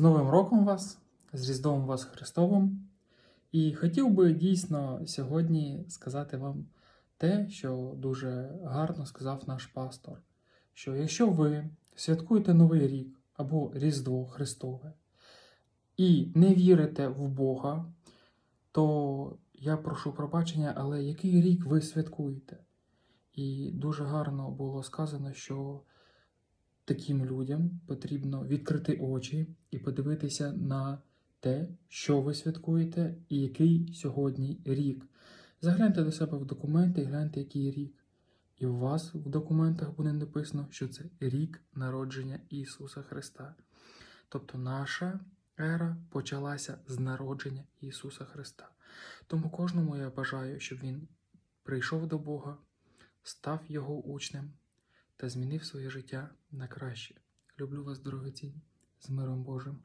З Новим роком вас, з Різдвом вас Христовим. І хотів би дійсно сьогодні сказати вам те, що дуже гарно сказав наш пастор: що якщо ви святкуєте Новий рік або Різдво Христове і не вірите в Бога, то я прошу пробачення, але який рік ви святкуєте? І дуже гарно було сказано, що таким людям потрібно відкрити очі і подивитися на те, що ви святкуєте, і який сьогодні рік. Загляньте до себе в документи і гляньте, який рік. І у вас в документах буде написано, що це рік народження Ісуса Христа. Тобто наша ера почалася з народження Ісуса Христа. Тому кожному я бажаю, щоб він прийшов до Бога, став Його учнем та змінив своє життя на краще. Люблю вас, дорогоцінні, з миром Божим.